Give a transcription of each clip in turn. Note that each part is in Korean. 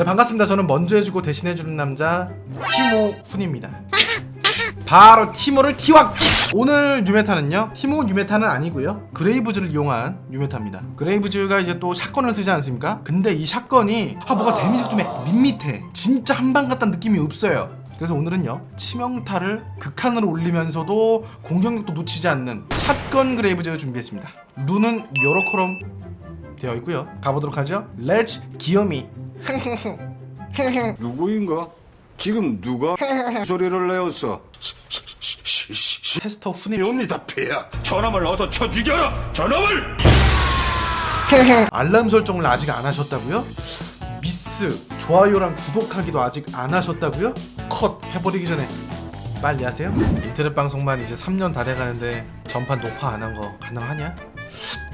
네 반갑습니다. 저는 먼저 해주고 대신해주는 남자 티모 훈입니다. 바로 티모를 티왁지! 오늘 뉴메타는요? 티모 뉴메타는 아니고요. 그레이브즈를 이용한 뉴메타입니다. 그레이브즈가 이제 또 샷건을 쓰지 않습니까? 근데 이 샷건이 아 뭐가 데미지가 좀 밋밋해. 진짜 한방 같다는 느낌이 없어요. 그래서 오늘은요 치명타를 극한으로 올리면서도 공격력도 놓치지 않는 샷건 그레이브즈를 준비했습니다. 룬은 요렇게럼 되어 있고요. 가보도록 하죠. 렛츠 기어미 누구인가? 지금 누가 소리를 내었어? 테스터 훈이 옵니다, 폐야. 저놈을 어서 쳐 죽여라. 저놈을. 알람 설정을 아직 안 하셨다고요? 미스 좋아요랑 구독하기도 아직 안 하셨다고요? 컷 해버리기 전에 빨리 하세요. 인터넷 방송만 이제 3년 다 돼가는데 전판 녹화 안 한 거 가능하냐?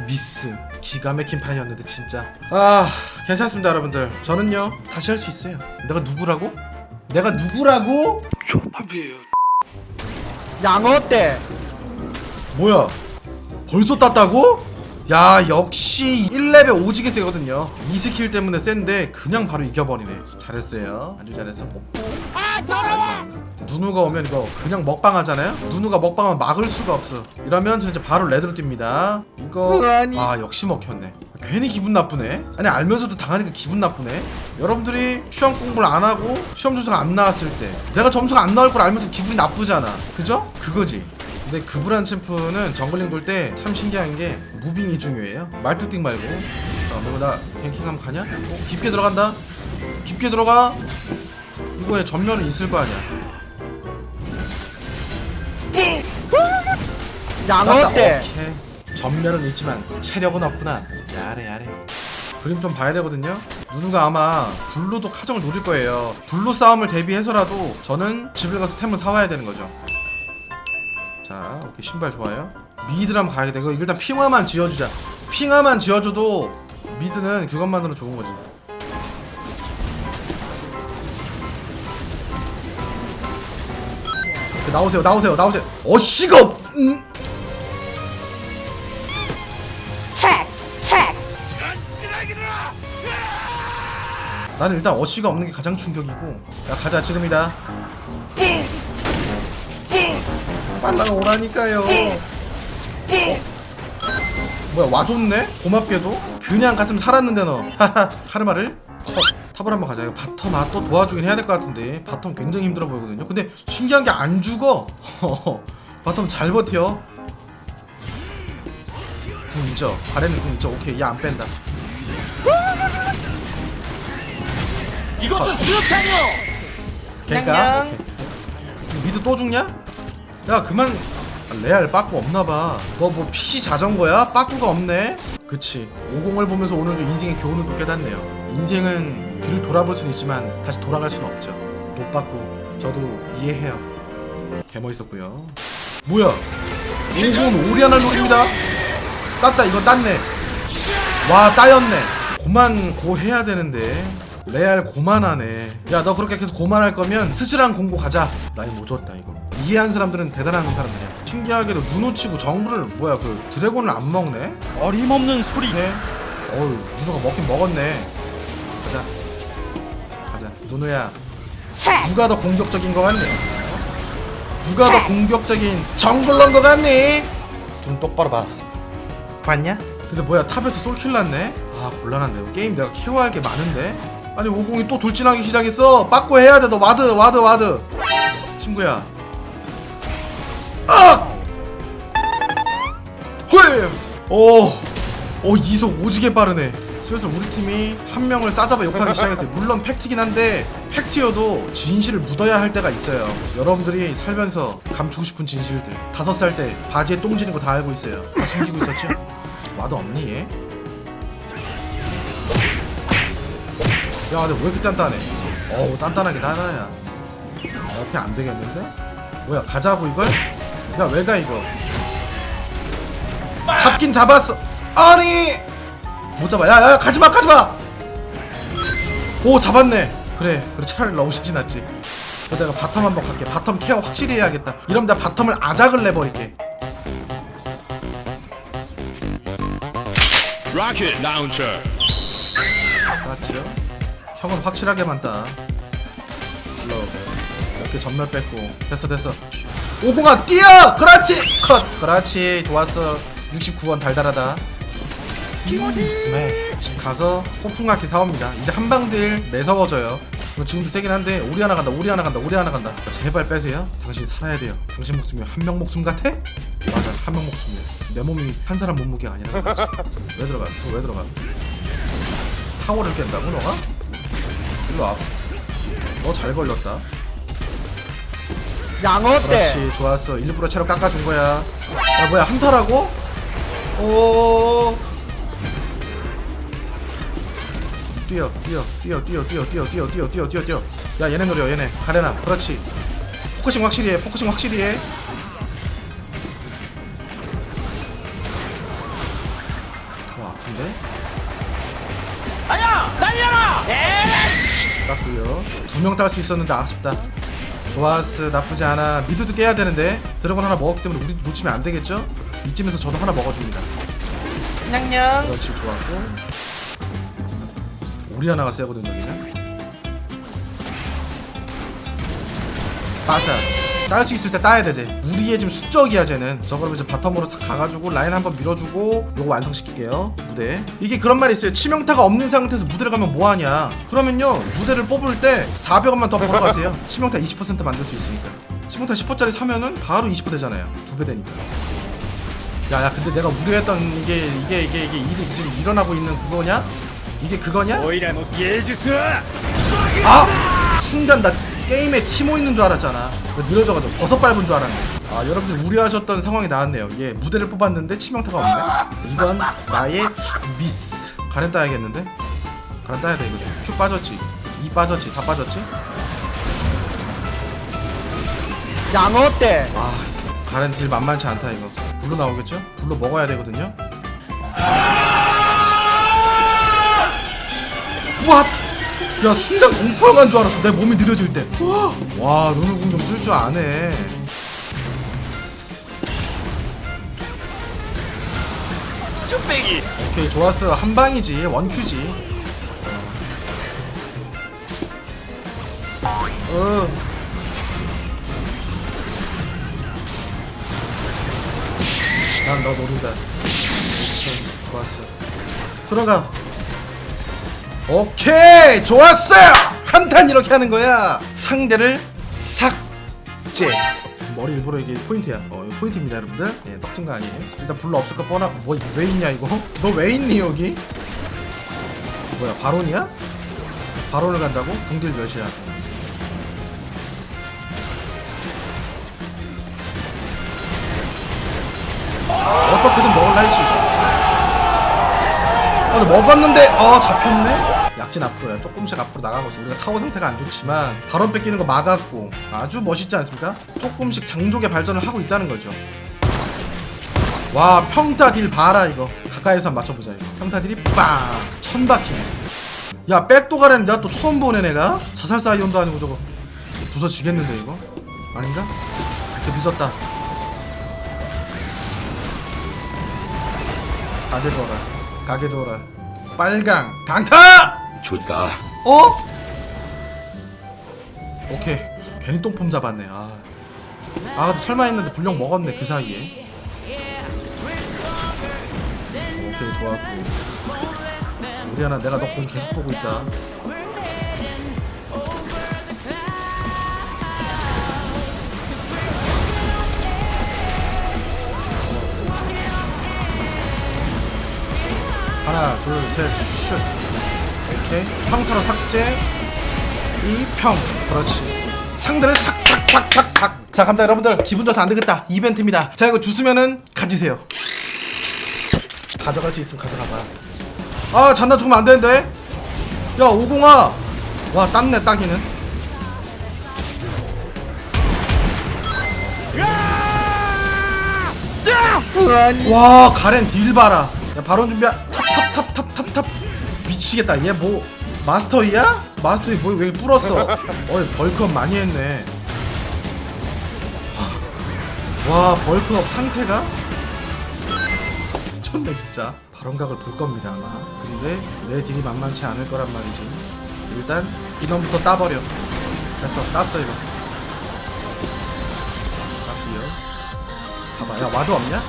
미스 기가 막힌 판이었는데 진짜 아 괜찮습니다 여러분들. 저는요 다시 할 수 있어요. 내가 누구라고? 내가 누구라고? 양어 때? 뭐야? 벌써 땄다고? 야 역시 1레벨 오지게 세거든요. 이 스킬 때문에 센데 그냥 바로 이겨버리네. 잘했어요. 아주 잘했어 누누가 오면 이거 그냥 먹방 하잖아요? 누누가 먹방하면 막을 수가 없어. 이러면 저 이제 바로 레드로 뜁니다. 이거. 아 역시 먹혔네. 괜히 기분 나쁘네. 아니 알면서도 당하니까 기분 나쁘네. 여러분들이 시험 공부를 안 하고 시험 점수가 안 나왔을 때 내가 점수가 안 나올 걸 알면서 기분이 나쁘잖아. 그죠? 그거지. 근데 그브란 챔프는 정글링 돌 때 참 신기한 게 무빙이 중요해요. 말뚝띵 말고. 자 그리고 나 갱킹 한번 가냐? 어, 깊게 들어간다. 깊게 들어가. 이거에 전면은 있을 거 아니야 양어 때 오케이. 전면은 있지만 체력은 없구나. 야래 야래. 그림 좀 봐야 되거든요. 누누가 아마 블루도 카정을 노릴 거예요. 블루 싸움을 대비해서라도 저는 집을 가서 템을 사와야 되는 거죠. 자, 오케이 신발 좋아요. 미드랑 가야겠다. 이거 일단 핑화만 지어주자. 핑화만 지어줘도 미드는 그것만으로 좋은 거지. 나오세요, 나오세요, 나오세요. 어씨가 없. 음. check, check. 나는 일단 어시가 없는 게 가장 충격이고 야 가자 지금이다 빨라가 오라니까요 어? 뭐야 와줬네? 고맙게도 그냥 갔으면 살았는데 너 하하 카르마를 컷 탑을 한번 가자. 이거 바텀 아 또 도와주긴 해야 될 것 같은데. 바텀 굉장히 힘들어 보이거든요. 근데 신기한 게 안 죽어. 바텀 잘 버텨. 궁 있죠? 발에는 궁 있죠? 오케이 얘 안 뺀다. 이것은 수류탄이요! 걔가? 냥냥. 미드 또 죽냐? 야 그만. 아, 레알 빠꾸 없나봐. 너 뭐 PC 자전거야? 빠꾸가 없네? 그치. 50을 보면서 오늘도 인생의 교훈을 또 깨닫네요. 인생은 뒤를 돌아볼 수는 있지만 다시 돌아갈 수는 없죠. 못 빠꾸 저도 이해해요. 개멋있었고요. 뭐야? 50은 오리아나 롤입니다. 땄다 이거 땄네. 와 따였네. 고만 고 해야 되는데. 레알 고만하네. 야 너 그렇게 계속 고만할 거면 스즈랑 공고 가자. 나이 못 줬다 이거. 이해한 사람들은 대단한 사람들이야. 신기하게도 눈 놓치고 정글을 뭐야 그 드래곤을 안 먹네? 어림없는 소리. 네. 어우 누누가 먹긴 먹었네 누누야 check. 누가 더 공격적인 거 같니? 누가 더 공격적인 정글러인 거 같니? 눈 똑바로 봐 봤냐? 근데 뭐야 탑에서 솔킬 났네? 아 곤란한데 게임 내가 케어할 게 많은데? 아니 오공이 또 돌진하기 시작했어 빠꾸 해야 돼너 와드 와드 와드 친구야 아! 헐! 오, 오 이속 오지게 빠르네. 슬슬 우리 팀이 한 명을 싸잡아 욕하기 시작했어요. 물론 팩트긴 한데 팩트여도 진실을 묻어야 할 때가 있어요. 여러분들이 살면서 감추고 싶은 진실들. 다섯 살 때 바지에 똥 지는 거 다 알고 있어요. 다 숨기고 있었죠? 와도 없니 얘? 야, 근데 왜 이렇게 단단해? 어우, 단단하게 단단해. 이렇게 안 되겠는데? 뭐야, 가자고 이걸? 야, 왜 가 이거? 잡긴 잡았어. 아니 못 잡아. 야야 가지마 가지마. 오 잡았네. 그래 그래 차라리 러브샷이 낫지. 내가 바텀 한번 갈게. 바텀 케어 확실히 해야겠다. 이러면 내가 바텀을 아작을 내버릴게. Rocket launcher. 맞죠? 형은 확실하게만 따 슬로우 이렇게 전멸 뺐고 됐어 됐어 오공아 뛰어 그렇지 컷 그렇지 좋았어 69원 달달하다 스매 집 가서 폭풍가키 사옵니다. 이제 한방들 매서워져요. 이거 지금도 세긴 한데 우리 하나 간다 우리 하나 간다 우리 하나 간다. 제발 빼세요. 당신 살아야 돼요. 당신 목숨이 한 명 목숨 같아? 맞아 한 명 목숨이야. 내 몸이 한 사람 몸무게가 아니라 그렇지. 왜 들어가? 또왜 들어가? 타워를 깬다고 너가? 일로 와너 잘 걸렸다. 양어 때? 그렇지 좋았어. 일부러 체력 깎아준 거야. 야 뭐야 한타라고? 오 뛰어 뛰어 뛰어 뛰어 뛰어 뛰어 뛰어 뛰어 뛰어 뛰어 뛰어 야 얘네 노려 얘네 가레나 그렇지 포커싱 확실히 해 포커싱 확실히 해 와, 아픈데? 아야 달려라 땄고요 두 명 딸 수 있었는데 아쉽다 좋았어 나쁘지 않아 미드도 깨야 되는데 드래곤 하나 먹었기 때문에 우리 놓치면 안 되겠죠? 이쯤에서 저도 하나 먹어줍니다 냥냥 그렇지 좋았고 우리 하나가 세거든 여기는. 빠사 딸 수 있을 때 따야 되지 우리의 지금 숙적이야 쟤는. 저 그러면 이제 바텀으로 싹 가가지고 라인 한번 밀어주고 요거 완성시킬게요 무대. 이게 그런 말이 있어요. 치명타가 없는 상태에서 무대를 가면 뭐하냐? 그러면요 무대를 뽑을 때 400원만 더 벌어가세요. 치명타 20% 만들 수 있으니까. 치명타 10%짜리 사면은 바로 20% 되잖아요. 두 배 되니까. 야야 근데 내가 우려했던 이게 이게 이게 이게 일이 지금 일어나고 있는 그거냐? 이게 그거냐? おいらの芸術は 아! 순간 나 게임에 티모 있는 줄 알았잖아 느려져가지고 버섯 밟은 줄 알았네 아 여러분들 우려하셨던 상황이 나왔네요 예 무대를 뽑았는데 치명타가 없네 이건 나의 미스 가렌 따야겠는데? 가렌 따야 돼 이거 큐 빠졌지 이 빠졌지 다 빠졌지? 양어 때 아 가렌 딜 만만치 않다 이거 불로 나오겠죠? 불로 먹어야 되거든요 와, 야 순간 공포한 줄 알았어. 내 몸이 느려질 때와 너는 공좀 쓸 줄 아네. 쭈빼기. 오케이 좋았어. 한 방이지. 원큐지. 어. 난너 노린다. 오케이 좋았어. 들어가 오케이 좋았어요! 한탄 이렇게 하는 거야. 상대를 삭제. 머리 일부러 이게 포인트야. 어 이거 포인트입니다 여러분들. 예 떡진 거 아니에요? 일단 불러 없을 거 뻔하 뭐왜 있냐 이거? 너 왜 있니 여기? 뭐야 바론이야? 바론을 간다고? 궁딜 몇이야 어, 근데 먹었는데? 어 잡혔네? 약진 앞으로야 조금씩 앞으로 나가고 있어 우리가 타워 상태가 안 좋지만 발언 뺏기는 거 막았고 아주 멋있지 않습니까? 조금씩 장족의 발전을 하고 있다는 거죠. 와 평타 딜 봐라 이거. 가까이서 한번 맞춰보자 이거. 평타 딜이 빵! 천바퀴 야 백도 가라는 내가 또 처음 보네 내가. 자살 사이온도 아니고 저거. 부서지겠는데 이거? 아닌가? 이렇게 늦었다. 가게 둬라 가게 둬라. 빨강. 강타! 좋다. 어? 오케이. 괜히 똥폼 잡았네. 아, 아 설마 했는데 불량 먹었네 그 사이에. 오케이 좋았고. 우리 하나 내가 너 공 계속 보고 있다 하나 둘셋슛. 오케이. 평타로 삭제. 이평. 그렇지. 상대를 삭삭삭삭삭. 자 갑니다 여러분들 기분 좋아서 안 되겠다. 이벤트입니다. 자 이거 주스면은 가지세요. 가져갈 수 있으면 가져가봐 아 잔나 죽으면 안 되는데. 야 오공아. 와 땄네 따기는. 와 가렌 딜 봐라. 야 바론 준비야 탑탑탑탑 탑 탑 미치겠다. 얘 뭐 마스터이야? 마스터이 뭐왜 불었어? 어이 벌크업 많이 했네. 와 벌크업 상태가? 미쳤네 진짜. 바론각을 볼 겁니다 아마. 근데 내 딜이 만만치 않을 거란 말이지. 일단 인원부터 따버려. 됐어 땄어 이거. 땄고요. 봐봐 야 와도 없냐?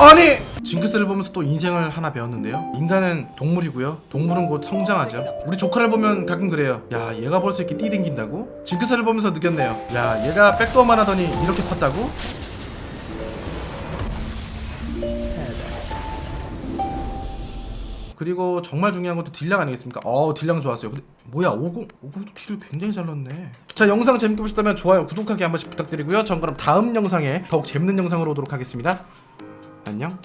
아니! 징크스를 보면서 또 인생을 하나 배웠는데요 인간은 동물이고요 동물은 곧 성장하죠 우리 조카를 보면 가끔 그래요 야 얘가 벌써 이렇게 뛰댕긴다고? 징크스를 보면서 느꼈네요 야 얘가 백도어만 하더니 이렇게 컸다고? 그리고 정말 중요한 것도 딜량 아니겠습니까? 어 딜량 좋았어요. 근데 뭐야 50 50도 딜을 굉장히 잘 넣네. 자 영상 재밌게 보셨다면 좋아요, 구독하기 한 번씩 부탁드리고요. 전 그럼 다음 영상에 더욱 재밌는 영상으로 오도록 하겠습니다. 안녕.